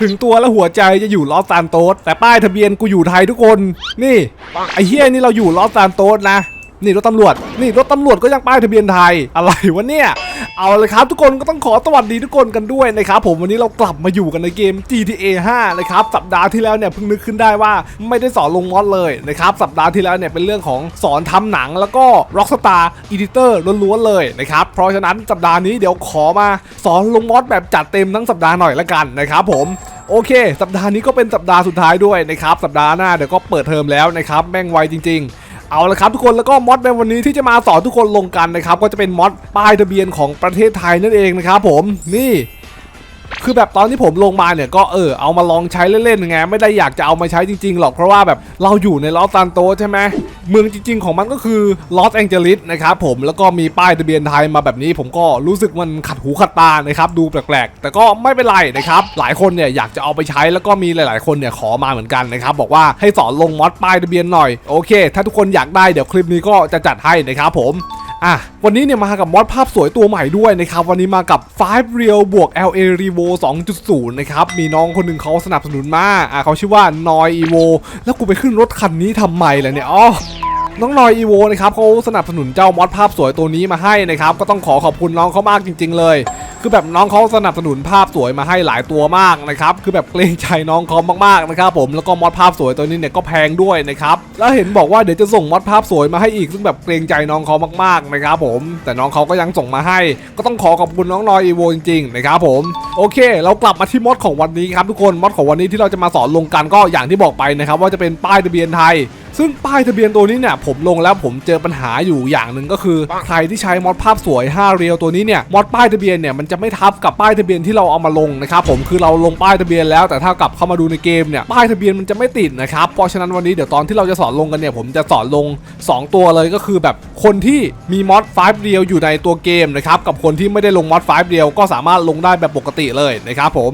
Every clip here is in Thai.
ถึงตัวแล้วหัวใจจะอยู่ลอสซานโตสแต่ป้ายทะเบียนกูอยู่ไทยทุกคน นี่ไอ้เฮียนี่เราอยู่ลอสซานโตสนะ นี่รถตำรวจ นี่รถตำรวจก็ยังป้ายทะเบียนไทย อะไรวะเนี่ย เอาเลยครับทุกคนก็ต้องขอสวัสดีทุกคนกันด้วยนะครับผมวันนี้เรากลับมาอยู่กันในเกม GTA 5นะครับ สัปดาห์ที่แล้วเนี่ยเพิ่งนึกขึ้นได้ว่าไม่ได้สอนลงมอดเลยนะครับ สัปดาห์ที่แล้วเนี่ยเป็นเรื่องของสอนทำหนังแล้วก็ Rockstar Editor ล้วนๆเลยนะครับ เพราะฉะนั้นสัปดาห์นี้เดี๋ยวขอมาสอนลงมอดแบบจัดเต็มทั้งสัปดาห์หน่อยละกันนะครับผมโอเค สัปดาห์นี้ก็เป็นสัปดาห์สุดท้ายด้วยนะครับสัปดาห์หน้าเดี๋ยวก็เปิดเทอมแล้วนะครับแม่งไวจริง ๆ เอาละครับทุกคนแล้วก็มอดในวันนี้ที่จะมาสอนทุกคนลงกันนะครับก็จะเป็นมอดป้ายทะเบียนของประเทศไทยนั่นเองนะครับผมนี่ คือแบบตอนที่ผมลงมาเนี่ยก็เออเอามาลองใช้เล่นๆไงไม่ได้อยากจะเอามาใช้จริงๆหรอกเพราะว่าแบบเราอยู่ในลอสซานโตใช่ไหมเมืองจริง ๆ ของมันก็คือลอสแองเจลิสนะครับผมแล้วก็มีป้ายทะเบียนไทยมาแบบนี้ ผมก็รู้สึกมันขัดหูขัดตานะครับดูแปลกๆ แต่ก็ไม่เป็นไรนะครับหลายคนเนี่ยอยากจะเอาไปใช้แล้วก็มีหลาย ๆ คนเนี่ยขอมาเหมือนกันนะครับบอกว่าให้สอนลงมอดป้ายทะเบียนหน่อยโอเค ถ้าทุกคนอยากได้เดี๋ยวคลิปนี้ก็จะจัดให้นะครับผม อะวันนี้เนี่ยมากับมอดภาพสวยตัวใหม่ด้วยนะครับ วันนี้มากับ 5 Real บวก LA Revo 2.0 นะครับ มีน้องคนหนึ่งเขาสนับสนุนมาอะเขาชื่อว่า Noi Evo แล้วกูไปขึ้นรถคันนี้ทำไมล่ะเนี่ยอ๋อน้องนอยอีโวนะครับเขาสนับสนุนเจ้ามอดภาพสวยตัวนี้มาให้นะครับ ก็ต้องขอขอบคุณน้องเขามากจริง ๆ เลย คือแบบน้องเขาสนับสนุนภาพสวยมาให้หลายตัวมากนะครับ คือแบบเกรงใจน้องเขามากๆนะครับผม แล้วก็มอดภาพสวยตัวนี้เนี่ยก็แพงด้วยนะครับ แล้วเห็นบอกว่าเดี๋ยวจะส่งมอดภาพสวยมาให้อีก ซึ่งแบบเกรงใจน้องเขามากๆนะครับผม แต่น้องเขาก็ยังส่งมาให้ ก็ต้องขอขอบคุณน้องนอยอีโวจริงๆนะครับผม โอเค เรากลับมาที่มอดของวันนี้ครับทุกคน มอดของวันนี้ที่เราจะมาสอนลงกันก็อย่างที่บอกไปนะครับว่าจะเป็นป้ายทะเบียนไทย ซึ่งป้ายทะเบียนตัวนี้เนี่ยผมลงแล้วผมเจอปัญหาอยู่อย่างหนึ่งก็คือ ใครที่ใช้มอดภาพสวย 5 เรียวตัวนี้เนี่ยมอดป้ายทะเบียนเนี่ยมันจะไม่ทับกับป้ายทะเบียนที่เราเอามาลงนะครับผมคือเราลงป้ายทะเบียนแล้วแต่ถ้ากลับเข้ามาดูในเกมเนี่ยป้ายทะเบียนมันจะไม่ติดนะครับเพราะฉะนั้นวันนี้เดี๋ยวตอนที่เราจะสอนลงกันเนี่ยผมจะสอนลง 2 ตัวเลยก็คือแบบคนที่มีมอด5เรียวอยู่ในตัวเกมนะครับกับคนที่ไม่ได้ลงมอด5เรียวก็สามารถลงได้แบบปกติเลยนะครับผม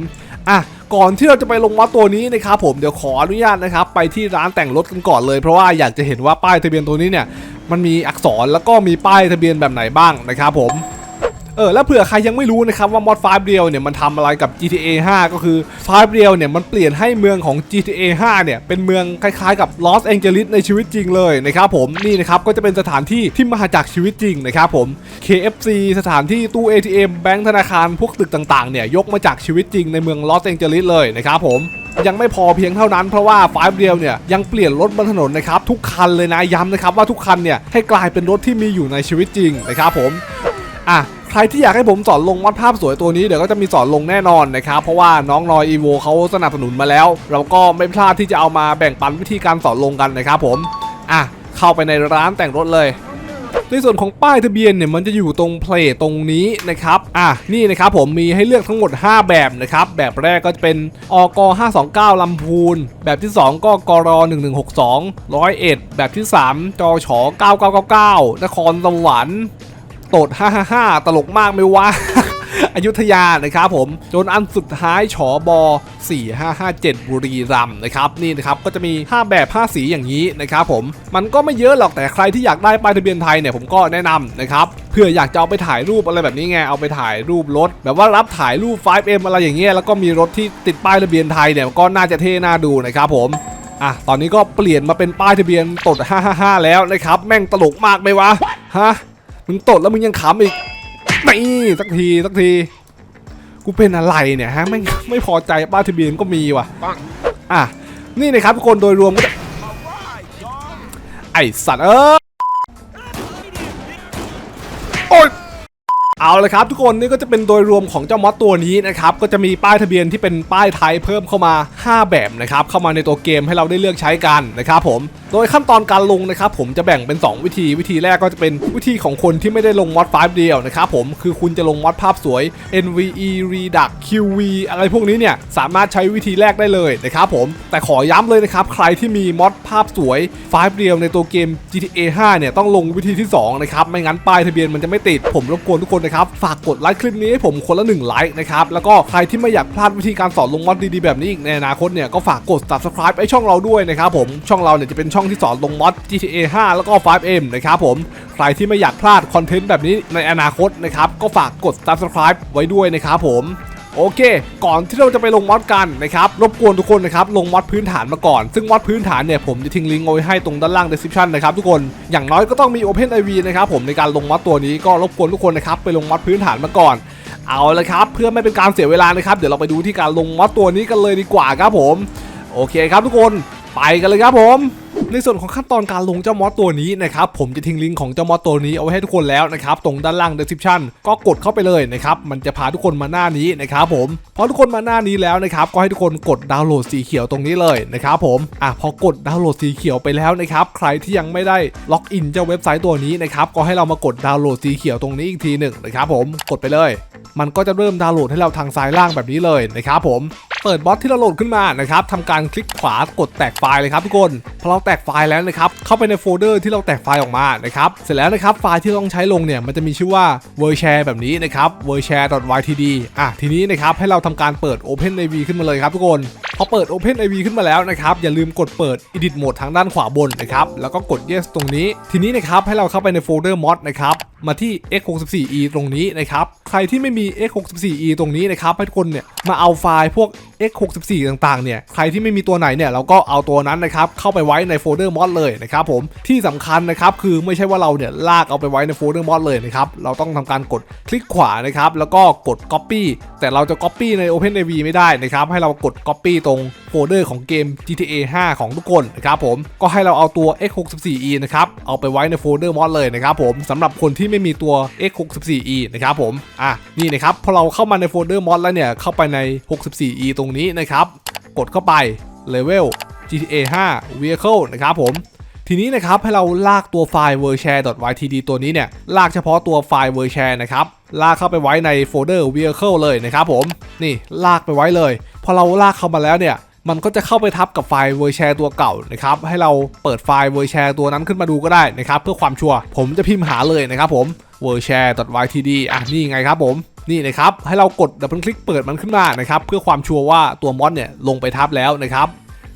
อะ ก่อนที่เราจะไปลงมอดตัวนี้นะครับผมเดี๋ยวขออนุญาตนะครับไปที่ร้านแต่งรถกันก่อนเลย เพราะว่าอยากจะเห็นว่าป้ายทะเบียนตัวนี้เนี่ยมันมีอักษรแล้วก็มีป้ายทะเบียนแบบไหนบ้างนะครับผม เออแล้วเผื่อใครยังไม่รู้นะครับว่ามอด5เรียวเนี่ยมันทำอะไรกับ GTA 5 ก็คือ5เรียวเนี่ยมันเปลี่ยนให้เมืองของ GTA 5 เนี่ยเป็นเมืองคล้ายๆกับลอสแองเจลิสในชีวิตจริงเลยนะครับผมนี่นะครับก็จะเป็นสถานที่ที่มาจากชีวิตจริงนะครับผม KFC สถานที่ตู้ ATM แบงก์ธนาคารพวกตึกต่างๆเนี่ยยกมาจากชีวิตจริงในเมืองลอสแองเจลิสเลยนะครับผมยังไม่พอเพียงเท่านั้นเพราะว่าไฟเดียวเนี่ยยังเปลี่ยนรถบนถนนนะครับทุกคันเลยนะย้ำนะครับว่าทุกคันเนี่ยให้กลายเป็นรถที่มีอยู่ในชีวิตจริงนะครับผมอะ ใครที่อยากให้ผมสอนลงวาดภาพสวยตัวนี้เดี๋ยวก็จะมีสอนลงแน่นอนนะครับเพราะว่าน้องนอยอีโวเขาสนับสนุนมาแล้ว เราก็ไม่พลาดที่จะเอามาแบ่งปันวิธีการสอนลงกันนะครับผมอะเข้าไปในร้านแต่งรถเลยในส่วนของป้ายทะเบียนเนี่ยมันจะอยู่ตรงเพลทตรงนี้นะครับ อะนี่นะครับผมมีให้เลือกทั้งหมด 5 แบบนะครับ แบบแรกก็จะเป็นอก529ลำพูน แบบที่ 2 ก็กร1162 101 แบบที่ 3จอฉ9999 นครสวรรค์ ตด555ตลกมากไหมวะอยุธยานะครับผมจนอันสุดท้ายฉอบอ4557 บุรีรัมย์นะครับนี่นะครับก็จะมี 5 แบบ 5 สีอย่างนี้นะครับผมมันก็ไม่เยอะหรอกแต่ใครที่อยากได้ป้ายทะเบียนไทยเนี่ยผมก็แนะนำนะครับเพื่ออยากจะเอาไปถ่ายรูปอะไรแบบนี้ไงเอาไปถ่ายรูปรถ แบบว่ารับถ่ายรูป 5M อะไรอย่างเงี้ยแล้วก็มีรถที่ติดป้ายทะเบียนไทยเนี่ยก็น่าจะเท่น่าดูนะครับผมอะตอนนี้ก็เปลี่ยนมาเป็นป้ายทะเบียนตด 555 แล้วนะครับ แม่งตลกมากไหมวะ ฮะ มึงตดแล้วมึงยังขำอีกนี่สักทีสักที กูเป็นอะไรเนี่ยฮะไม่ไม่พอใจป้ายทะเบียนก็มีว่ะอะนี่นะครับทุกคนโดยรวมก็ไอสัตว์เออโอ๊ยเอาเลยครับทุกคนนี่ก็จะเป็นโดยรวมของเจ้ามอสตัวนี้นะครับก็จะมีป้ายทะเบียนที่เป็นป้ายไทยเพิ่มเข้ามา 5 แบบนะครับเข้ามาในตัวเกมให้เราได้เลือกใช้กันนะครับผม โดยขั้นตอนการลงนะครับผมจะแบ่งเป็น 2 วิธี วิธีแรกก็จะเป็นวิธีของคนที่ไม่ได้ลงมอด5เดียวนะครับผมคือคุณจะลงมอดภาพสวย NVE Redux QV อะไรพวกนี้เนี่ยสามารถใช้วิธีแรกได้เลยนะครับผมแต่ขอย้ำเลยนะครับใครที่มีมอดภาพสวย5เดียวในตัวเกม GTA 5 เนี่ยต้องลงวิธีที่2นะครับไม่งั้นป้ายทะเบียนมันจะไม่ติดผมรบกวนทุกคนนะครับฝากกดไลค์คลิปนี้ให้ผมคนละ1ไลค์นะครับแล้วก็ใครที่ไม่อยากพลาดวิธีการสอนลงมอดดีๆแบบนี้อีกในอนาคตเนี่ยก็ฝากกด subscribe ไอช่องเราด้วยนะครับผมช่องเราเนี่ยจะเป็นช่องที่สอนลงมอด GTA 5 แล้วก็ 5M นะครับผม ใครที่ไม่อยากพลาดคอนเทนต์แบบนี้ในอนาคตนะครับ ก็ฝากกด subscribe ไว้ด้วยนะครับผมโอโอเค ก่อนที่เราจะไปลงมอดกันนะครับ รบกวนทุกคนนะครับ ลงมอดพื้นฐานมาก่อน ซึ่งมอดพื้นฐานเนี่ยผมจะทิ้งลิงก์เอาไว้ให้ตรงด้านล่าง description นะครับทุกคน อย่างน้อยก็ต้องมี OpenIV นะครับผมในการลงมอดตัวนี้ก็รบกวนทุกคนนะครับไปลงมอดพื้นฐานมาก่อน เอาละครับ เพื่อไม่เป็นการเสียเวลานะครับ เดี๋ยวเราไปดูที่การลงมอดตัวนี้กันเลยดีกว่าครับผม โอเคครับทุกคน ไปกันเลยครับผมในส่วนของขั้นตอนการลงเจ้ามอสตัวนี้นะครับผมจะทิ้งลิงก์ของเจ้ามอสตัวนี้เอาไว้ให้ทุกคนแล้วนะครับตรงด้านล่าง description ก็กดเข้าไปเลยนะครับมันจะพาทุกคนมาหน้านี้นะครับผมพอทุกคนมาหน้านี้แล้วนะครับก็ให้ทุกคนกดดาวน์โหลดสีเขียวตรงนี้เลยนะครับผมอะพอกดดาวน์โหลดสีเขียวไปแล้วนะครับใครที่ยังไม่ได้ล็อกอินเจ้าเว็บไซต์ตัวนี้นะครับก็ให้เรามากดดาวน์โหลดสีเขียวตรงนี้อีกทีหนึ่งนะครับผมกดไปเลย มันก็จะเริ่มดาวน์โหลดให้เราทางซ้ายล่างแบบนี้เลยนะครับผม เปิดบอทที่เราโหลดขึ้นมานะครับทำการคลิกขวากดแตกไฟล์เลยครับทุกคนพอเราแตกไฟล์แล้วนะครับเข้าไปในโฟลเดอร์ที่เราแตกไฟล์ออกมานะครับเสร็จแล้วนะครับไฟล์ที่ต้องใช้ลงเนี่ยมันจะมีชื่อว่า v e r s h a r e แบบนี้นะครับ v e r s h a r e ytd อะทีนี้นะครับให้เราทำการเปิด OpenIV ขึ้นมาเลยครับทุกคนพอเปิด OpenIV ขึ้นมาแล้วนะครับอย่าลืมกดเปิด Edit Mode ทางด้านขวาบนนะครับแล้วก็กด Yes ตรงนี้ ทีนี้นะครับให้เราเข้าไปในโฟลเดอร์ mod นะครับมาที่ x64e ตรงนี้นะครับใครที่ไม่มี x64e ตรงนี้นะครับให้ทุกคนเนี่ยมาเอาไฟล์พวก x64 ต่างๆ เนี่ย ใครที่ไม่มีตัวไหนเนี่ย เราก็เอาตัวนั้นนะครับ เข้าไปไว้ในโฟลเดอร์มอดเลยนะครับผม ที่สำคัญนะครับ คือไม่ใช่ว่าเราเนี่ย ลากเอาไปไว้ในโฟลเดอร์มอดเลยนะครับ เราต้องทำการกดคลิกขวานะครับ แล้วก็กด Copy แต่เราจะ Copy ใน OpenAV ไม่ได้นะครับ ให้เรากด Copy ตรงโฟลเดอร์ของเกม GTA 5 ของทุกคนนะครับผม ก็ให้เราเอาตัว x64e นะครับ เอาไปไว้ในโฟลเดอร์มอดเลยนะครับผมสำหรับคนที่ไม่มีตัว x64e นะครับผม อะ นี่นะครับ พอเราเข้ามาในโฟลเดอร์มอดแล้วเนี่ย เข้าไปใน 64e ตรงนี้นะครับ กดเข้าไป Level GTA 5 Vehicle นะครับผมทีนี้นะครับให้เราลากตัวไฟล์ v e r s h a r e ytd ตัวนี้เนี่ยลากเฉพาะตัวไฟล์ v e r s h a r e นะครับลากเข้าไปไว้ในโฟลเดอร์ Vehicle เลยนะครับผมนี่ลากไปไว้เลย พอเราลากเข้ามาแล้วเนี่ยมันก็จะเข้าไปทับกับไฟล์ v e r s h a r e ตัวเก่านะครับให้เราเปิดไฟล์ v e r s h a r e ตัวนั้นขึ้นมาดูก็ได้นะครับเพื่อความชัวร์ผมจะพิมพ์หาเลยนะครับผม v e r s h a r e ytd อะนี่ไงครับผม นี่นะครับให้เรากดดับเบิลคลิกเปิดมันขึ้นมานะครับเพื่อความชัวร์ว่าตัวมอสเนี่ยลงไปทับแล้วนะครับ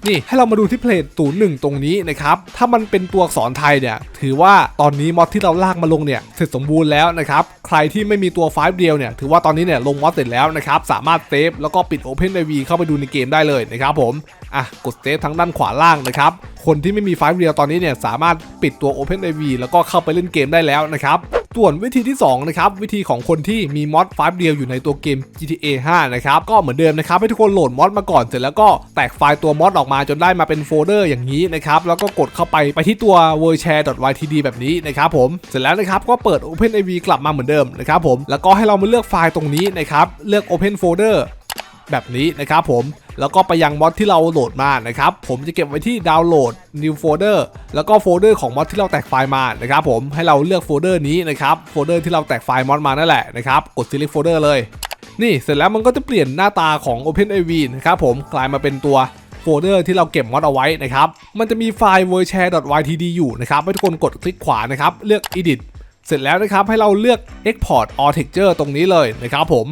นี่ให้เรามาดูที่เพลทศูนย์หนึ่งตรงนี้นะครับถ้ามันเป็นตัวอักษรไทยเนี่ยถือว่าตอนนี้มอสที่เราลากมาลงเนี่ยเสร็จสมบูรณ์แล้วนะครับ รที่ไม่มีตัวไฟล์เดียวเนี่ยถือว่าตอนนี้เนี่ยลงมอดเสร็จแล้วนะครับสามารถเซฟแล้วก็ปิด OpenIV เข้าไปดูในเกมได้เลยนะครับผมอะกดเซฟทั้งด้านขวาล่างนะครับคนที่ไม่มีไฟล์เดียวตอนนี้เนี่ยสามารถปิดตัว OpenIV แล้วก็เข้าไปเล่นเกมได้แล้วนะครับส่วนวิธีที่2นะครับวิธีของคนที่มีมอดไฟล์เดียวอยู่ในตัวเกม GTA 5 นะครับก็เหมือนเดิมนะครับให้ทุกคนโหลดมอดมาก่อนเสร็จแล้วก็แตกไฟล์ตัวมอดออกมาจนได้มาเป็นโฟลเดอร์อย่างนี้นะครับแล้วก็กดเข้าไปไปที่ตัว v e r s h a r e ytd แบบนี้นะครับผมเสร็จแล้วนะครับก็เปิด OpenIV กลับมาเหมือนเดิมนะครับผม แล้วก็ให้เรามาเลือกไฟล์ตรงนี้นะครับ เลือก Open Folder แบบนี้นะครับผมแล้วก็ไปยังมอดที่เราโหลดมานะครับ ผมจะเก็บไว้ที่ดาวน์โหลด new folder แล้วก็โฟลเดอร์ของมอดที่เราแตกไฟล์มานะครับผมให้เราเลือกโฟลเดอร์นี้นะครับโฟลเดอร์ที่เราแตกไฟล์มอดมานั่นแหละนะครับกด select folder เลย นี่เสร็จแล้วมันก็จะเปลี่ยนหน้าตาของ OpenIV นะครับผมกลายมาเป็นตัวโฟลเดอร์ที่เราเก็บมอดเอาไว้นะครับมันจะมีไฟล์ v e r s h a r e ytd อยู่นะครับให้ทุกคนกดคลิกขวานะครับเลือก edit เสร็จแล้วนะครับให้เราเลือก export all texture ตรงนี้เลยนะครับผม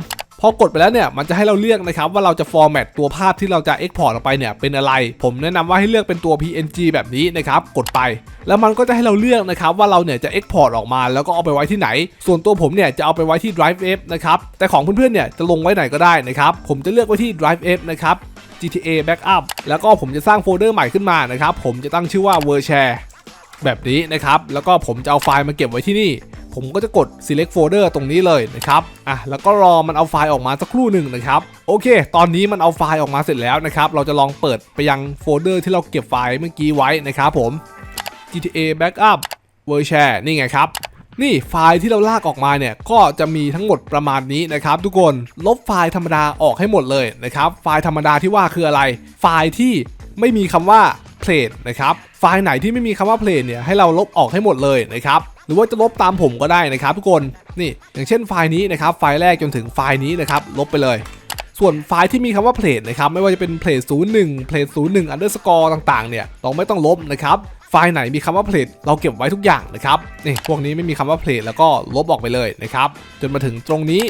พอกดไปแล้วเนี่ยมันจะให้เราเลือกนะครับว่าเราจะ format ตัวภาพที่เราจะ export ออกไปเนี่ยเป็นอะไร ผมแนะนำว่าให้เลือกเป็นตัว PNG แบบนี้นะครับกดไป แล้วมันก็จะให้เราเลือกนะครับว่าเราเนี่ยจะ export ออกมา แล้วก็เอาไปไว้ที่ไหน ส่วนตัวผมเนี่ยจะเอาไปไว้ที่ Drive F นะครับแต่ของเพื่อนๆเนี่ยจะลงไว้ไหนก็ได้นะครับผมจะเลือกไว้ที่ Drive F นะครับ GTA Backup แล้วก็ผมจะสร้างโฟลเดอร์ใหม่ขึ้นมานะครับผมจะตั้งชื่อว่า v e r s h a r e แบบนี้นะครับ แล้วก็ผมจะเอาไฟล์มาเก็บไว้ที่นี่ ผมก็จะกด select folder ตรงนี้เลยนะครับอะแล้วก็รอมันเอาไฟล์ออกมาสักครู่หนึ่งนะครับ โอเค ตอนนี้มันเอาไฟล์ออกมาเสร็จแล้วนะครับ เราจะลองเปิดไปยังโฟลเดอร์ที่เราเก็บไฟล์เมื่อกี้ไว้นะครับผม GTA Backup v e r s h a r e นี่ไงครับนี่ไฟล์ที่เราลากออกมาเนี่ยก็จะมีทั้งหมดประมาณนี้นะครับ ทุกคนลบไฟล์ธรรมดาออกให้หมดเลยนะครับ ไฟล์ธรรมดาที่ว่าคืออะไร ไฟล์ที่ไม่มีคำว่า plate นะครับ ไฟล์ไหนที่ไม่มีคำว่า plate เนี่ยให้เราลบออกให้หมดเลยนะครับหรือว่าจะลบตามผมก็ได้นะครับทุกคนนี่อย่างเช่นไฟล์นี้นะครับไฟล์แรกจนถึงไฟล์นี้นะครับลบไปเลย ส่วนไฟล์ที่มีคำว่า plate นะครับไม่ว่าจะเป็น plate 01 plate 01 underscore ต่างๆเนี่ยเราไม่ต้องลบนะครับไฟล์ไหนมีคำว่า plate เราเก็บไว้ทุกอย่างนะครับนี่พวกนี้ไม่มีคำว่า plate แล้วก็ลบออกไปเลยนะครับจนมาถึงตรงนี้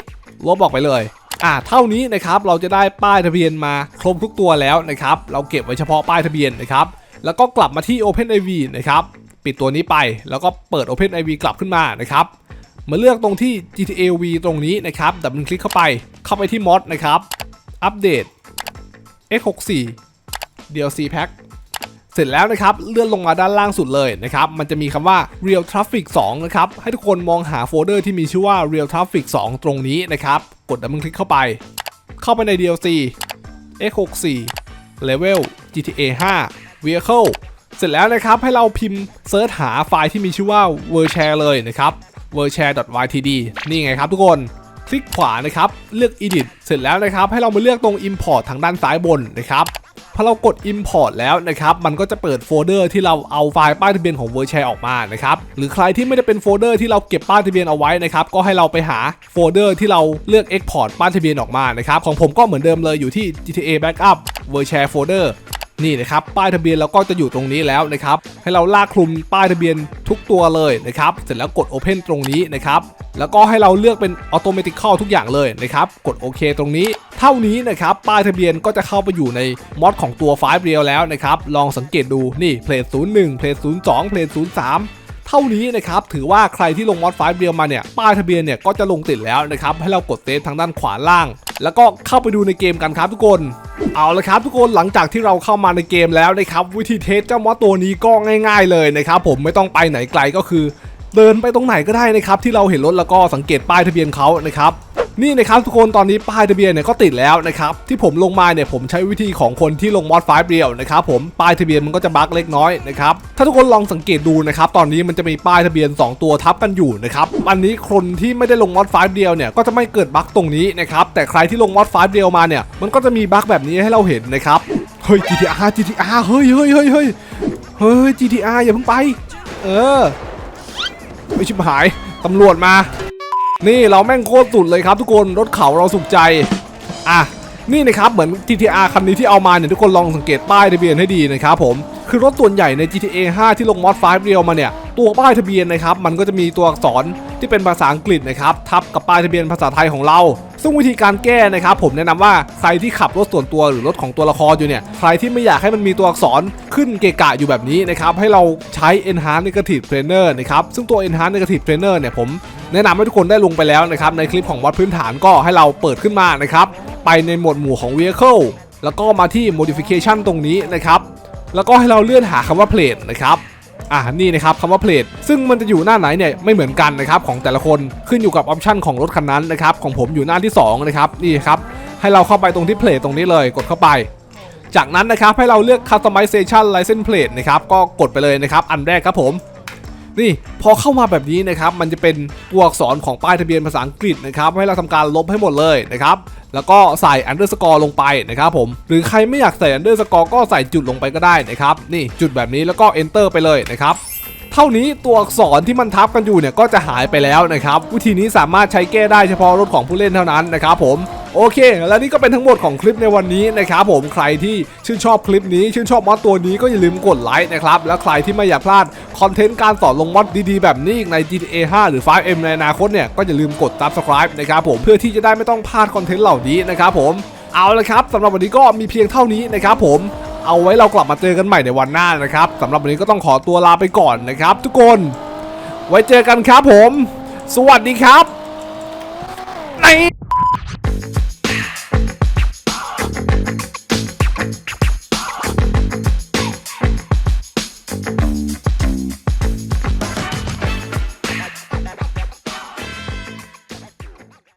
ลบออกไปเลยอ่าเท่านี้นะครับเราจะได้ป้ายทะเบียนมาครบทุกตัวแล้วนะครับเราเก็บไว้เฉพาะป้ายทะเบียนนะครับ แล้วก็กลับมาที่ OpenIV นะครับปิดตัวนี้ไปแล้วก็เปิด OpenIV กลับขึ้นมานะครับมาเลือกตรงที่ GTA V ตรงนี้นะครับดับเบิลคลิกเข้าไปเข้าไปที่มอดนะครับ อัปเดต X64 DLC Pack เสร็จแล้วนะครับ เลื่อนลงมาด้านล่างสุดเลยนะครับ มันจะมีคำว่า Real Traffic 2 นะครับ ให้ทุกคนมองหาโฟลเดอร์ที่มีชื่อว่า Real Traffic 2 ตรงนี้นะครับ กดดับเบิลคลิกเข้าไป เข้าไปใน DLC X64 Level GTA 5 Vehicle เสร็จแล้วนะครับให้เราพิมพ์เซิร์ชหาไฟล์ที่มีชื่อว่า v e r s h a r e เลยนะครับ v e r s h a r e ytd นี่ไงครับทุกคนคลิกขวานะครับเลือก edit เสร็จแล้วนะครับ ให้เรามาเลือกตรง import ทางด้านซ้ายบนนะครับพอเรากด import แล้วนะครับ มันก็จะเปิดโฟลเดอร์ที่เราเอาไฟล์ป้ายทะเบียนของ v e r s h a r e ออกมานะครับ หรือใครที่ไม่ได้เป็นโฟลเดอร์ที่เราเก็บป้ายทะเบียนเอาไว้นะครับ ก็ให้เราไปหาโฟลเดอร์ที่เราเลือก export ป้ายทะเบียนออกมานะครับ ของผมก็เหมือนเดิมเลยอยู่ที่ GTA Backup v e r s h a r e Folder นี่นะครับป้ายทะเบียนเราก็จะอยู่ตรงนี้แล้วนะครับให้เราลากคลุมป้ายทะเบียนทุกตัวเลยนะครับเสร็จแล้วกด Open ตรงนี้นะครับแล้วก็ให้เราเลือกเป็นอัตโนมัติเข้าทุกอย่างเลยนะครับกดโอเคตรงนี้ เท่านี้นะครับป้ายทะเบียนก็จะเข้าไปอยู่ในมอดของตัวไฟล์เรียวแล้วนะครับลองสังเกตดูนี่เพลท01เพลท02เพลท03 เท่านี้นะครับถือว่าใครที่ลงมอดไฟเรียวมาเนี่ยป้ายทะเบียนเนี่ยก็จะลงติดแล้วนะครับให้เรากดเซฟทางด้านขวาล่าง แล้วก็เข้าไปดูในเกมกันครับทุกคนเอาละครับทุกคนหลังจากที่เราเข้ามาในเกมแล้วนะครับวิธีเทสเจ้ามอสตัวนี้ก็ง่าย ๆ เลยนะครับผมไม่ต้องไปไหนไกลก็คือ เดินไปตรงไหนก็ได้นะครับที่เราเห็นรถแล้วก็สังเกตป้ายทะเบียนเขานะครับ นี่นะครับทุกคนตอนนี้ป้ายทะเบียนเนี่ยก็ติดแล้วนะครับที่ผมลงมาเนี่ยผมใช้วิธีของคนที่ลงมอดไฟเรียวนะครับผมป้ายทะเบียนมันก็จะบั๊กเล็กน้อยนะครับถ้าทุกคนลองสังเกตดูนะครับตอนนี้มันจะมีป้ายทะเบียน 2 ตัวทับกันอยู่นะครับอันนี้คนที่ไม่ได้ลงมอดไฟเรียวเนี่ยก็จะไม่เกิดบั๊กตรงนี้นะครับแต่ใครที่ลงมอดไฟเรียวมาเนี่ยมันก็จะมีบั๊กแบบนี้ให้เราเห็นนะครับเฮ้ย GTR GTR เฮ้ยเฮ้ยเฮ้ยเฮ้ยเฮ้ย GTR อย่าเพิ่งไป เออไม่ชิบหายตำรวจมา นี่เราแม่งโคตรสุดเลยครับทุกคนรถเขาเราสุขใจ อะ นี่นะครับเหมือน GTR คันนี้ที่เอามาเนี่ยทุกคนลองสังเกตป้ายทะเบียนให้ดีนะครับผมคือรถส่วนใหญ่ใน GTA 5 ที่ลงมอด5เรียวมาเนี่ยตัวป้ายทะเบียนนะครับมันก็จะมีตัวอักษร ที่เป็นภาษาอังกฤษนะครับทับกับป้ายทะเบียนภาษาไทยของเรา ซึ่งวิธีการแก้นะครับ ผมแนะนำว่าใครที่ขับรถส่วนตัวหรือรถของตัวละครอยู่เนี่ยใครที่ไม่อยากให้มันมีตัวอักษรขึ้นเกะกะอยู่แบบนี้นะครับให้เราใช้ Enhance Negative Trainer นะครับซึ่งตัว Enhance Negative Trainer เนี่ยผมแนะนำให้ทุกคนได้ลงไปแล้วนะครับในคลิปของวัดพื้นฐานก็ให้เราเปิดขึ้นมานะครับไปในหมวดหมู่ของ Vehicle แล้วก็มาที่ Modification ตรงนี้นะครับแล้วก็ให้เราเลื่อนหาคำว่า Plate นะครับ อ่านี่นะครับคำว่าเพลทซึ่งมันจะอยู่หน้าไหนเนี่ยไม่เหมือนกันนะครับของแต่ละคนขึ้นอยู่กับออปชันของรถคันนั้นนะครับของผมอยู่หน้าที่2นะครับนี่ครับให้เราเข้าไปตรงที่เพลทตรงนี้เลยกดเข้าไป จากนั้นนะครับให้เราเลือก Customization License Plate นะครับก็กดไปเลยนะครับอันแรกครับผม นี่พอเข้ามาแบบนี้นะครับมันจะเป็นตัวอักษรของป้ายทะเบียนภาษาอังกฤษนะครับให้เราทำการลบให้หมดเลยนะครับแล้วก็ใส่ underscore ลงไปนะครับผม หรือใครไม่อยากใส่ underscore ก็ใส่จุดลงไปก็ได้นะครับ นี่จุดแบบนี้แล้วก็ enter ไปเลยนะครับ เท่านี้ตัวอักษรที่มันทับกันอยู่เนี่ยก็จะหายไปแล้วนะครับ วิธีนี้สามารถใช้แก้ได้เฉพาะรถของผู้เล่นเท่านั้นนะครับผม โอเค และนี่ก็เป็นทั้งหมดของคลิปในวันนี้นะครับผมใครที่ชื่นชอบคลิปนี้ชื่นชอบมอดตัวนี้ก็อย่าลืมกดไลค์นะครับแล้วใครที่ไม่อยากพลาดคอนเทนต์การสอนลงมอดดีๆ แบบนี้ใน GTA 5 หรือ 5M ในอนาคตเนี่ยก็อย่าลืมกด subscribe นะครับผมเพื่อที่จะได้ไม่ต้องพลาดคอนเทนต์เหล่านี้นะครับผมเอาละครับสำหรับวันนี้ก็มีเพียงเท่านี้นะครับผมเอาไว้เรากลับมาเจอกันใหม่ในวันหน้านะครับสำหรับวันนี้ก็ต้องขอตัวลาไปก่อนนะครับ ทุกคน ไว้เจอกันครับผม สวัสดีครับ